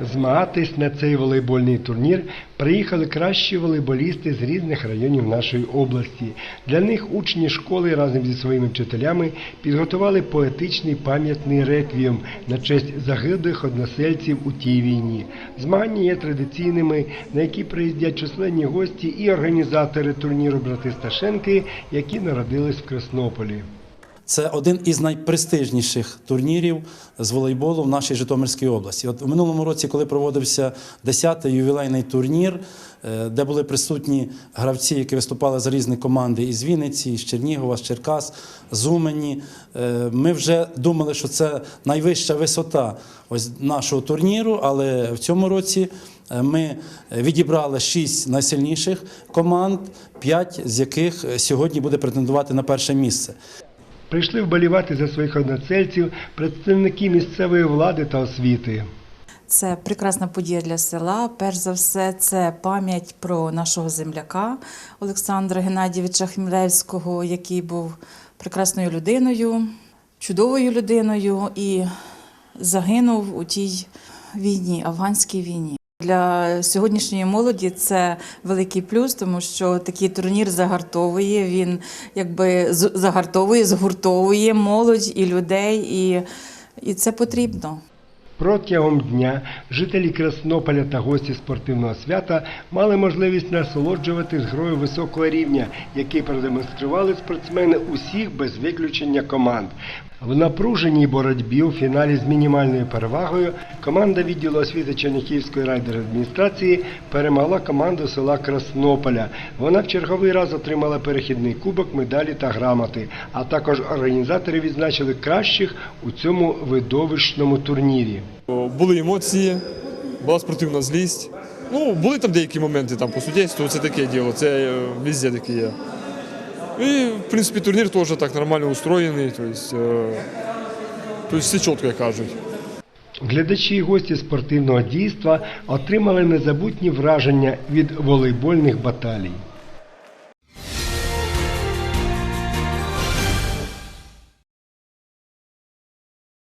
Змагатись на цей волейбольний турнір приїхали кращі волейболісти з різних районів нашої області. Для них учні школи разом зі своїми вчителями підготували поетичний пам'ятний реквієм на честь загиблих односельців у тій війні. Змагання є традиційними, на які приїздять численні гості і організатори турніру брати Сташенки, які народились в Краснополі. Це один із найпрестижніших турнірів з волейболу в нашій Житомирській області. От у минулому році, коли проводився 10-й ювілейний турнір, е, де були присутні гравці, які виступали за різні команди із Вінниці, з Чернігова, з Черкас, з Умані, е, ми вже думали, що це найвища висота ось нашого турніру, але в цьому році. е, Ми відібрали шість найсильніших команд, п'ять з яких сьогодні буде претендувати на перше місце. Прийшли вболівати за своїх односельців представники місцевої влади та освіти. Це прекрасна подія для села. Перш за все, це пам'ять про нашого земляка Олександра Геннадійовича Хмілевського, який був прекрасною людиною, чудовою людиною і загинув у тій війні, афганській війні. Для сьогоднішньої молоді це великий плюс, тому що такий турнір загартовує. Він якби загартовує, згуртовує молодь і людей, і, і це потрібно. Протягом дня жителі Краснополя та гості спортивного свята мали можливість насолоджуватись грою високого рівня, який продемонстрували спортсмени усіх без виключення команд. В напруженій боротьбі у фіналі з мінімальною перевагою команда відділу освіти Черніхівської райдержадміністрації перемогла команду села Краснополя. Вона в черговий раз отримала перехідний кубок, медалі та грамоти. А також організатори відзначили кращих у цьому видовищному турнірі. Були емоції, була спортивна злість. Ну, були там деякі моменти там по судейству, це таке діло, це везде таке є. І, в принципі, турнір теж так нормально устроєний, э, то есть все чітко, як кажуть. Глядачі і гості спортивного дійства отримали незабутні враження від волейбольних баталій.